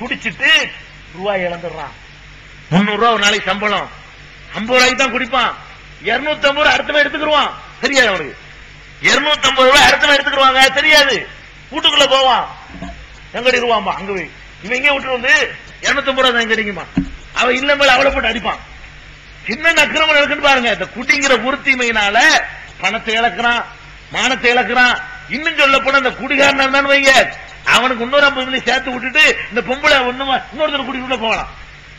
குடிச்சிட்டு ரூபாய் இழந்துடுறான். முன்னூறு ரூபா ஒரு நாளைக்கு சம்பளம். ஐம்பது ரூபாய்க்கு தான் குடிப்பான். இருநூத்தி ஐம்பது ரூபா அடுத்தவன் எடுத்துக்கிருவான். தெரியாது அவனுக்கு. இருநூத்தி ஐம்பது ரூபாய் அடுத்தவன் எடுத்துக்கிருவாங்க தெரியாது. வீட்டுக்குள்ள போவான். எங்கடி ரூபாம்பா அங்க போய். இவன் எங்க விட்டு வந்து இருநூத்தி ஐம்பது ரூபா தான் எங்கடிங்கம்மா அவன் இல்ல மேல அவளை போட்டு அடிப்பான். சின்ன அக்கிரமம் இருக்குன்னு பாருங்க. இந்த குடிங்கிற உறுத்திமையினால பணத்தை இழக்கிறான் மானத்தை இழக்கிறான். இன்னும் சொல்ல போனா இந்த குடிகாரன் வைங்க. அவனுக்கு இன்னொரு ஐம்பது மில்லி சேர்த்து விட்டுட்டு இந்த பொம்பளை ஒண்ணுமா இன்னொருத்தர் கூட்டிட்டு போகலாம்.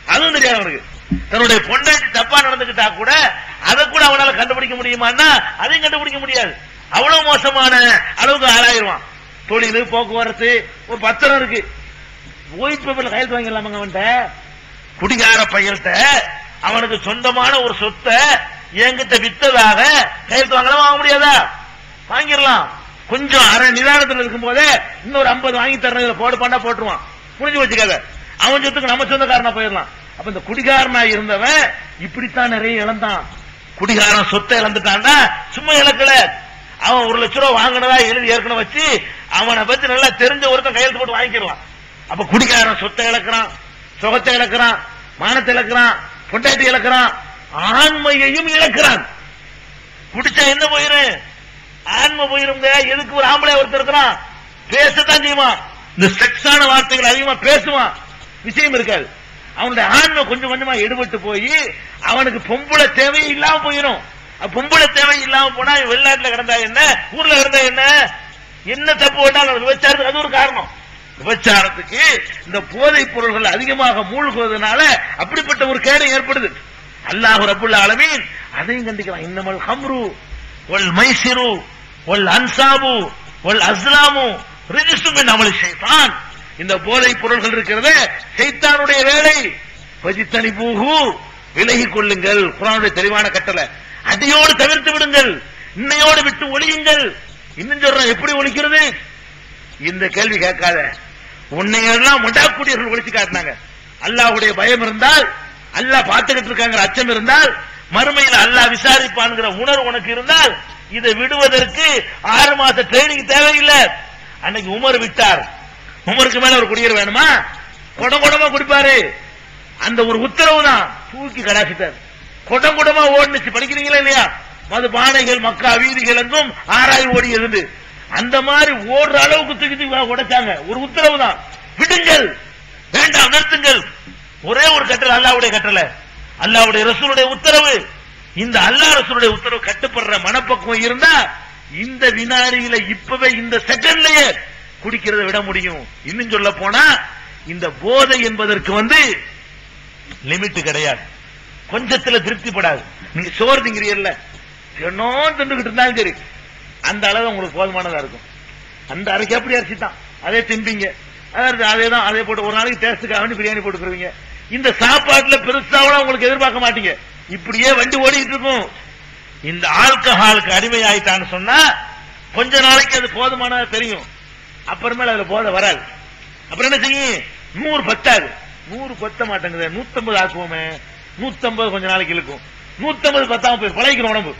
அதுவும் தெரியாது அவனுக்கு. தன்னுடைய பொண்டாட்டி தப்பா நடந்துகிட்டா கூட அதை கூட அவனால கண்டுபிடிக்க முடியுமான்னா அதையும் கண்டுபிடிக்க முடியாது. அவ்வளவு மோசமான அளவுக்கு ஆளாயிருவான். தொழில் போக்குவரத்து ஒரு பத்திரம் இருக்கு. ஓய்வு பேப்பர்ல கையெழுத்து வாங்கிடலாமாங்க அவன்கிட்ட? குடிகார பையல்கிட்ட அவனுக்கு சொந்தமான ஒரு சொத்தை என்கிட்ட வித்ததாக கையெழுத்து வாங்கலாம் வாங்க முடியாதா? வாங்கிடலாம். கொஞ்சம் அரை நிதானத்தில் இருக்கும் போதே இன்னொரு ஐம்பது வாங்கி தரணும் போடு பண்ணா போட்டுருவான். புரிஞ்சு வச்சுக்காத. அவன் சொத்துக்கு நம்ம சொந்தக்காரனா போயிடலாம். அப்ப இந்த குடிகாரனா இருந்தவன் இப்படித்தான் நிறைய இழந்தான். குடிகாரன் சொத்தை இழந்துட்டான்னா சும்மா இழக்கல. அவன் ஒரு லட்ச ரூபா வாங்கினதா எழுதி ஏற்கனவே வச்சு அவனை பத்தி நல்லா தெரிஞ்ச ஒருத்தன் கையெழுத்து போட்டு வாங்கிக்கலாம் அப்ப குடிகாரன் சொத்தை இழக்கிறான் சுகத்தை இழக்கிறான் மானத்தை இழக்கிறான் பொண்டாட்டி இழக்கிறான் ஆண்மையையும் இழக்கிறான். குடிச்சா என்ன போயிரு? ஆன்மை போயிருங்க. எதுக்கு ஒரு ஆம்பளை ஒருத்தர் இருக்கிறான்? பேசத்தான் செய்வான். இந்த செக்ஸான வார்த்தைகள் அதிகமா பேசுவான். விஷயம் இருக்காது. அவனுடைய ஆன்மை கொஞ்சம் கொஞ்சமா எடுபட்டு போய் அவனுக்கு பொம்பளை தேவை இல்லாம போயிடும் பொம்பளை தேவை இல்லாம போனா வெளிநாட்டுல கிடந்தா என்ன? ஊர்ல கிடந்தா என்ன? என்ன தப்பு வேண்டாம் விபச்சாரத்துக்கு அது ஒரு காரணம். விபச்சாரத்துக்கு இந்த போதைப் பொருள்கள் அதிகமாக மூழ்குவதனால அப்படிப்பட்ட ஒரு கேடு ஏற்படுது. அல்லாஹ் ரபுல்லா ஆலமீன் அதையும் கண்டிக்கிறான். இன்னமல் ஹம்ரு. ஒல் மைசிரு ஒல் அன்சாபு ஒல் அஸ்லாமு ரிஜிஸ்டும் என் அமளி இந்த போதை பொருள்கள் இருக்கிறது செய்தானுடைய வேலை. பஜித்தனி பூகு விலகிக் கொள்ளுங்கள். குரானுடைய தெளிவான கட்டளை. அடியோடு தவிர்த்து விடுங்கள். இன்னையோடு விட்டு ஒளியுங்கள் இன்னும் சொல்றேன் எப்படி ஒழிக்கிறது? இந்த கேள்வி கேட்காத. உன்னையெல்லாம் முண்டாக்கூடியவர்கள் ஒழிச்சு காட்டினாங்க. அல்லாஹுடைய பயம் இருந்தால் அல்லாஹ் பார்த்துக்கிட்டு இருக்காங்கிற அச்சம் இருந்தால் மறுமையில் அல்லாஹ் விசாரிப்பான்ங்கிற உணர்வு உனக்கு இருந்தால் இதை விடுவதற்கு ஆறு மாச ட்ரைனிங் தேவையில்லை. அன்னைக்கு உமர் விட்டார். உமருக்கு மேல ஒரு குடியர் வேணுமா? குடம் குடமா குடிப்பாரு. அந்த ஒரு உத்தரவு தான். தூக்கி கடாசிட்டார். குடம் குடமா ஓடுனுச்சு. படிக்கிறீங்களா இல்லையா? மது பானைகள் மக்கா வீதிகள் எங்கும் ஆராய் ஓடி இருந்து அந்த மாதிரி ஓடுற அளவுக்கு தூக்கி தூக்கி உடைச்சாங்க. ஒரு உத்தரவு தான். விடுங்கள். வேண்டாம் நிறுத்துங்கள். ஒரே ஒரு கட்டளை அல்லாவுடைய கட்டளை. அல்லாவுடைய ரசூலுடைய உத்தரவு. இந்த அல்லாஹ் ரசூலுடைய உத்தரவு கட்டுப்படுற மனப்பக்குவம் இருந்தா இந்த வினாடியில இப்பவே இந்த செகண்ட்லயே குடிக்கிறதை விட முடியும். இன்னும் சொல்ல போனா இந்த போதை என்பதற்கு வந்து லிமிட் கிடையாது. கொஞ்சத்துல திருப்திப்படாது. நீங்க சோறு திங்கிறீல்ல என்னோ தின்னுகிட்டு இருந்தாலும் சரி அந்த அளவு உங்களுக்கு போதுமானதா இருக்கும். அந்த அரைக்கு அப்படி அரிசி தான் அதே திம்பிங்க. அதாவது அதே தான் அதே போட்டு ஒரு நாளைக்கு டேஸ்ட்டுக்காக வேண்டி பிரியாணி போட்டுக்கிறீங்க இந்த சாப்பாட்டுல பெருசாவெல்லாம் உங்களுக்கு எதிர்பார்க்க மாட்டீங்க. இப்படியே வண்டி ஓடிட்டு இருக்கும். இந்த ஆல்கஹாலுக்கு அடிமை ஆயிட்டான்னு சொன்னா கொஞ்ச நாளைக்கு அது போதுமானதா தெரியும். அப்புறமேல அதுல போதை வராது. அப்புறம் என்ன செய்யும்? நூறு பத்தாது. நூறு பத்த மாட்டேங்குது. நூத்தம்பது ஆக்குவோமே. நூத்தம்பது கொஞ்ச நாளைக்கு இழுக்கும். நூத்தம்பது பத்தாம போய் பழகிக்கிறோம் உடம்பு.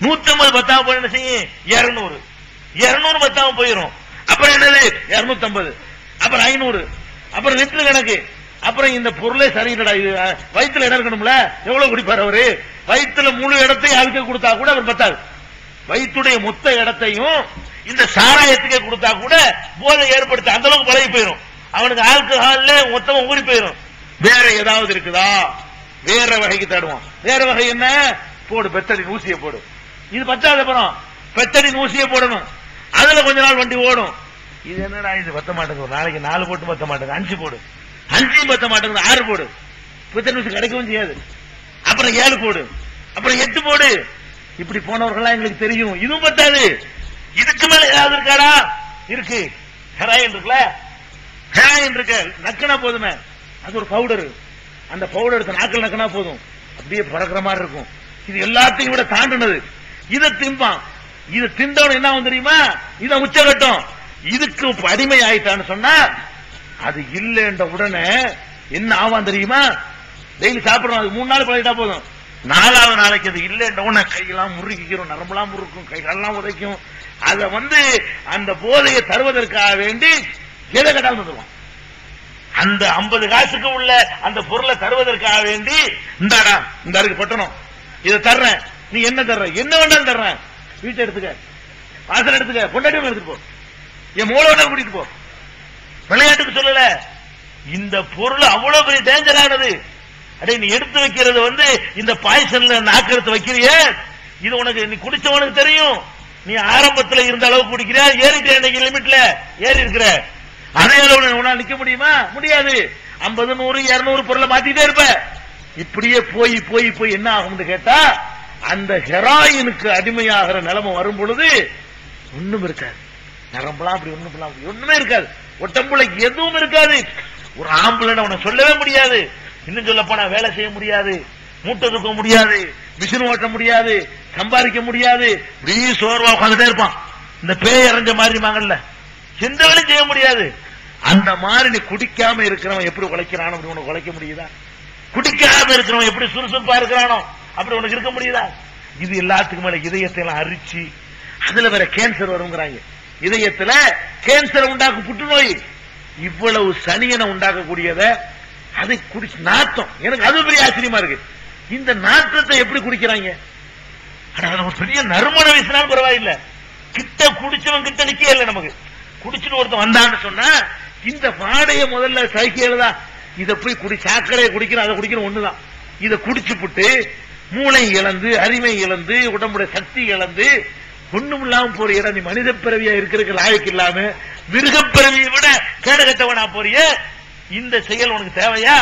நூத்தம்பது பத்தாம போய் என்ன செய்யும்? இருநூறு. இருநூறு பத்தாம போயிடும் அப்புறம் என்னது? இருநூத்தம்பது. அப்புறம் ஐநூறு. அப்புறம் லிட்டர் கணக்கு. அப்புறம் இந்த பொருளே சரியில்லடா இது வயிற்றுல வயித்துல இடம் இருக்கணும்ல எவ்வளவு குடிப்பாரு அவரு? வயித்துல முழு இடத்தையும் அதுக்கு கொடுத்தா கூட அவர் பத்தாது. வயிற்றுடைய மொத்த இடத்தையும் இந்த சாராயத்துக்கே கொடுத்தா கூட போதை ஏற்படுத்த அந்த அளவுக்கு பழகி போயிடும் அவனுக்கு ஆல்கஹால்ல மொத்தமா ஊறி போயிடும் வேற ஏதாவது இருக்குதா? வேற வகைக்கு தடுவான். வேற வகை என்ன? போடு பெத்தடின் ஊசியை போடு. இது பத்தாத அப்புறம் பெத்தடின் ஊசியை போடணும். அதுல கொஞ்ச நாள் வண்டி ஓடும். இது என்னடா இது பத்த மாட்டேங்குது நாளைக்கு நாலு போட்டு பத்த மாட்டேங்குது அஞ்சு போடு. அஞ்சையும் பத்த மாட்டேங்குது ஆறு போடு. பெத்தடி நிமிஷம் கிடைக்கவும் செய்யாது. அப்புறம் ஏழு போடு. அப்புறம் எட்டு போடு. இப்படி போனவர்கள்லாம் எங்களுக்கு தெரியும். இதுவும் பத்தாது. இதுக்கு மேல ஏதாவது இருக்காடா? இருக்கு. ஹெராயின் இருக்குல்ல? ஹெராயின் இருக்கு. நக்குனா போதுமே. அது ஒரு பவுடர் அந்த பவுடர் எடுத்து நாக்கள் நக்குனா போதும். அப்படியே பறக்கிற மாதிரி இருக்கும். இது எல்லாத்தையும் விட தாண்டினது. இதை திம்பான். இது திண்டவன் என்ன ஆகும் தெரியுமா? இதை உச்சகட்டம். இதுக்கு அடிமை ஆயிட்டான்னு சொன்னா அது இல்லைன்ற உடனே என்ன ஆவான் தெரியுமா? டெய்லி சாப்பிடணும் அது மூணு நாள் பழகிட்டா போதும். நாலாவது நாளைக்கு அது இல்லைன்ற உடனே கையெல்லாம் முறுக்கிக்கிறோம் நரம்பெல்லாம் முறுக்கும் கைகளெல்லாம் உதைக்கும். அதை வந்து அந்த போதையை தருவதற்காக வேண்டி எதை கேட்டாலும் தந்துருவான் அந்த 50 காசுக்கு உள்ள அந்த பொருளை தருவதற்காக வேண்டி இந்தாடா இந்த அருக்கு பட்டணம் இதை தர்றேன். நீ என்ன தர்ற? என்ன வேண்டாலும் தர்றேன். வீட்டை எடுத்துக்க. வாசல் எடுத்துக்க. பொண்டாட்டி எடுத்துட்டு போ. என் மூளை வேணாலும் கூட்டிட்டு போ. விளையாட்டுக்கு சொல்லல. இந்த பொருள் அவ்வளவு பெரிய டேஞ்சரானது அடே நீ எடுத்து வைக்கிறது வந்து இந்த பாய்சன்ல நாக்கு எடுத்து வைக்கிறியே. இது உனக்கு நீ குடிச்சவனுக்கு தெரியும். நீ ஆரம்பத்துல இருந்த அளவு குடிக்கிற ஏறிட்ட இன்னைக்கு லிமிட்ல ஏறி இருக்கிற. அதே அளவு உன்னால நிக்க முடியுமா? முடியாது. ஐம்பது நூறு இருநூறு பொருளை மாத்திட்டே இருப்ப. இப்படியே போய் போய் போய் என்ன ஆகும்னு கேட்டா அந்த ஹெராயினுக்கு அடிமையாகிற நிலைமை வரும் பொழுது ஒண்ணும் இருக்காது. நரம்பெல்லாம் அப்படி ஒண்ணும் பண்ணலாம் அப்படி ஒண்ணுமே இருக்காது. உடம்புல எதுவும் இருக்காது. ஒரு ஆம்புலன் அவனை சொல்லவே முடியாது. இன்னும் சொல்ல போனா வேலை செய்ய முடியாது. மூட்டை தூக்க முடியாது. மிஷின் ஓட்ட முடியாது. சம்பாதிக்க முடியாது. இப்படி சோர்வா உட்காந்துட்டே இருப்பான். இந்த பேய் இறஞ்ச மாதிரி மாங்கல்ல எந்த வேலையும் செய்ய முடியாது. அந்த மாதிரி நீ குடிக்காம இருக்கிறவன் எப்படி உழைக்கிறானோ அப்படி உனக்கு உழைக்க முடியுதா? குடிக்காம இருக்கிறவன் எப்படி சுறுசுறுப்பா இருக்கிறானோ அப்படி உனக்கு இருக்க முடியுதா? இது எல்லாத்துக்கு மேல இதயத்தை எல்லாம் அரிச்சு அதுல வேற கேன்சர் வருங்கிறாங்க. இதயத்துல கேன்சர் உண்டாக்கும் புற்றுநோய். இவ்வளவு சனியனை உண்டாக்கக்கூடியத அதை குடிச்சு நாத்தம். எனக்கு அது பெரிய ஆச்சரியமா இருக்கு. இந்த நாற்றத்தை எப்படி குடிக்கிறாங்க? நம்ம பெரிய நறுமண வீசினாலும் பரவாயில்ல. கிட்ட குடிச்சவன் கிட்ட நிக்க இல்லை நமக்கு. குடிச்சுட்டு ஒருத்தன் வந்தான்னு சொன்னா இந்த பாடைய முதல்ல சைக்கிள்தா இதை போய் குடி சாக்கடையை குடிக்கிறோம் அதை குடிக்கணும் ஒண்ணுதான். இத குடிச்சு புட்டு மூளை இழந்து அருமை இழந்து உடம்புடைய சக்தி இழந்து ஒண்ணும் இல்லாம போற இடம் நீ மனித பிறவியா இருக்கிறதுக்கு லாயக்கு இல்லாம மிருக பிறவியை விட கேடகத்தவனா போறிய? இந்த செயல் உனக்கு தேவையா?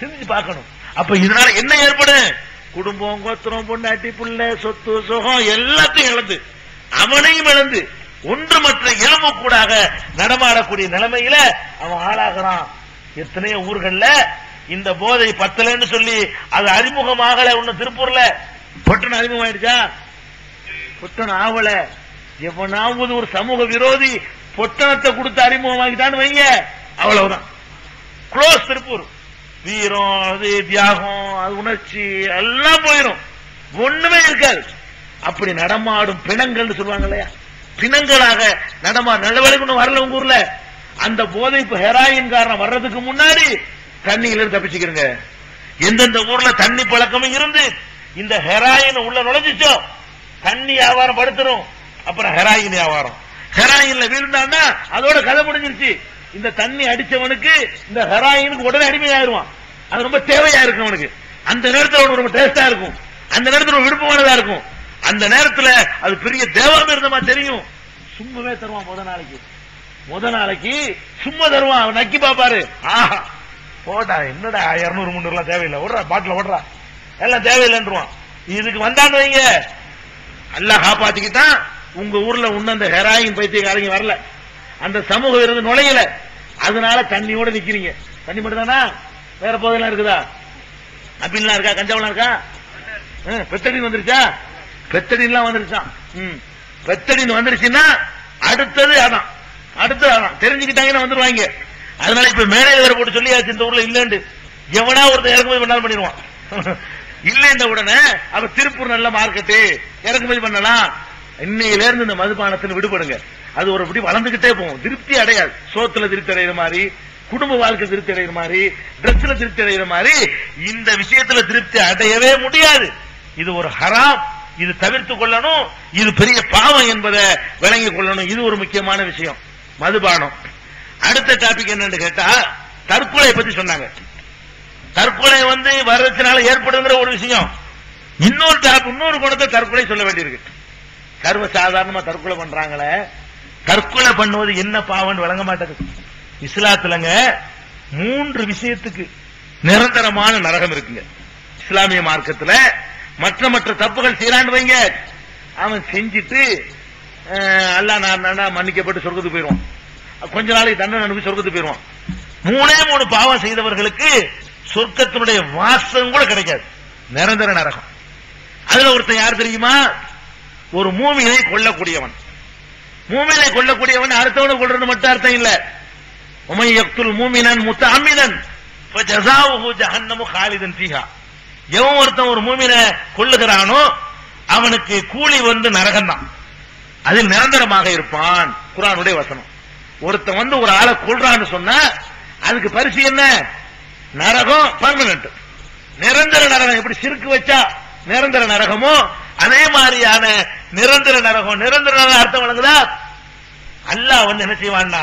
சிந்திச்சு பார்க்கணும். அப்ப இதனால என்ன ஏற்படும்? குடும்பம் கோத்திரம் பொண்டாட்டி புள்ள சொத்து சுகம் எல்லாத்தையும் இழந்து அவனையும் இழந்து ஒன்றுமற்ற எலும்பு கூடாக நடமாடக்கூடிய நிலைமையில அவன் ஆளாகிறான். எத்தனையோ ஊர்கள்ல இந்த போதை பத்தலன்னு சொல்லி அது அறிமுகமாகல ஒன்னு திருப்பூர்ல. பட்டுன்னு அறிமுகம் புத்தன் பொட்டணம் ஆவல. எவனாவது ஒரு சமூக விரோதி பொட்டணத்தை கொடுத்து அறிமுகமாக்கிட்டான்னு வைங்க. அவ்வளவுதான். குளோஸ் திருப்பூர். வீரம் அது தியாகம் அது உணர்ச்சி எல்லாம் போயிடும் ஒண்ணுமே இருக்காது. அப்படி நடமாடும் பிணங்கள்னு சொல்லுவாங்க இல்லையா? பிணங்களாக நடமா நடவடிக்கை ஒண்ணு வரல உங்க ஊர்ல. அந்த போதை இப்ப ஹெராயின் காரணம் வர்றதுக்கு முன்னாடி தண்ணியில இருந்து தப்பிச்சுக்கிறங்க. எந்தெந்த ஊர்ல தண்ணி பழக்கமும் இருந்து இந்த ஹெராயின் உள்ள நுழைஞ்சிச்சோ தண்ணி வியாபாரம் படுத்துரும். அப்புறம் ஹெராயின் வியாபாரம். ஹெராயின்ல வீழ்ந்தான்னா அதோட கதை முடிஞ்சிருச்சு. இந்த தண்ணி அடிச்சவனுக்கு இந்த ஹெராயினுக்கு உடனே அடிமையாயிருவான். அது ரொம்ப தேவையா இருக்கும் அவனுக்கு. அந்த நேரத்தில் அவனுக்கு ரொம்ப டேஸ்டா இருக்கும். அந்த நேரத்தில் விருப்பமானதா இருக்கும். அந்த நேரத்துல அது பெரிய தேவம் இருந்தமா தெரியும். சும்மாவே தருவான் முத நாளைக்கு. முத நாளைக்கு சும்மா தருவான். அவன் நக்கி பாப்பாரு ஆஹா. போடா என்னடா இருநூறு முந்நூறு எல்லாம் தேவையில்லை. ஓடுறா பாட்டில் ஓடுறா. எல்லாம் தேவையில்லைன்றான் இதுக்கு வந்தான்னு வைங்க. அல்லாஹ் காப்பாத்திக்கிட்டான். உங்க ஊர்ல உன்ன அந்த ஹெராயின் பைத்தியக்காரங்க வரல. அந்த சமூகம் இருந்து நுழையல. அதனால தண்ணியோட நிக்கிறீங்க. தண்ணி மட்டும் தானா? வேற போதெல்லாம் இருக்குதா? அப்படின்லாம் இருக்கா? கஞ்சாவெல்லாம் இருக்கா? பெத்தடின் வந்துருச்சா? பெத்தடின்லாம் வந்துருச்சான் ம். பெத்தடின் வந்துருச்சுன்னா அடுத்தது அதான். அடுத்தது அதான். தெரிஞ்சுக்கிட்டாங்கன்னா வந்துருவாங்க. அதனால இப்ப மேலே போட்டு சொல்லியாச்சு இந்த ஊர்ல இல்லன்னு எவனா ஒருத்தர் இறக்குமதி பண்ணாலும் பண்ணிடுவான். இல்ல இந்த உடனே அவ திருப்பூர் நல்ல மார்க்கெட்டு இறக்குமதி பண்ணலாம். இன்னையில இருந்து இந்த மதுபானத்தின் விடுபடுங்க. அது ஒரு இப்படி வளர்ந்துகிட்டே போகும். திருப்தி அடையாது. சோத்துல திருப்தி அடைகிற மாதிரி குடும்ப வாழ்க்கை திருப்தி அடைகிற மாதிரி ட்ரெஸ்ல திருப்தி அடைகிற மாதிரி இந்த விஷயத்துல திருப்தி அடையவே முடியாது. இது ஒரு ஹராம். இது தவிர்த்து கொள்ளணும். இது பெரிய பாவம் என்பதை விளங்கி கொள்ளணும். இது ஒரு முக்கியமான விஷயம். மதுபானம். அடுத்த டாபிக் என்னன்னு கேட்டா தற்கொலை பத்தி சொன்னாங்க. தற்கொலை வந்து வர்றதுனால ஏற்படுங்கிற ஒரு விஷயம். இன்னொரு இன்னொரு குணத்தை தற்கொலை சொல்ல வேண்டியிருக்கு. சர்வ சாதாரணமா தற்கொலை பண்றாங்களே. தற்கொலை பண்ணுவது என்ன பாவம்னு விளங்க மாட்டது இஸ்லாத்துலங்க மூன்று விஷயத்துக்கு நிரந்தரமான நரகம் இருக்குங்க. இஸ்லாமிய மார்க்கத்துல மற்ற மற்ற தப்புகள் செய்யறான்னு வைங்க. அவன் செஞ்சிட்டு அஹ், நான் மன்னிக்கப்பட்டு சொர்க்கத்துக்கு போயிடுவான். கொஞ்ச நாளைக்கு தண்டனை அனுப்பி சொர்க்கத்துக்கு போயிடுவான். மூணே மூணு பாவம் செய்தவர்களுக்கு சொர்க்கத்தினுடைய வாசம் கூட கிடைக்காது. நிரந்தர நரகம். அதுல ஒருத்தன் யார் தெரியுமா? ஒரு மூமியை கொல்லக்கூடியவன். மூமியை கொல்லக்கூடியவன் அடுத்தவனை கொள்றது மட்டும் அர்த்தம் இல்ல. உமை யக்துல் மூமினன் முத்த அமிதன் ஜஹன்னமு காலிதன் தீஹா எவன் ஒருத்தன் ஒரு மூமினை கொல்லுகிறானோ அவனுக்கு கூலி வந்து நரகம் தான் அதில் நிரந்தரமாக இருப்பான் குரானுடைய வசனம். ஒருத்தன் வந்து ஒரு ஆளை கொள்றான்னு சொன்னா அதுக்கு பரிசு என்ன? நரகம் பர்மனன்ட் நிரந்தர நரகம் எப்படி சிறுக்கு வச்சா நிரந்தர நரகமோ? அதே மாதிரியான நிரந்தர நரகம் நிரந்தர நரகம் அர்த்தம் வழங்குதா? அல்லாஹ் வந்து என்ன செய்வான்னா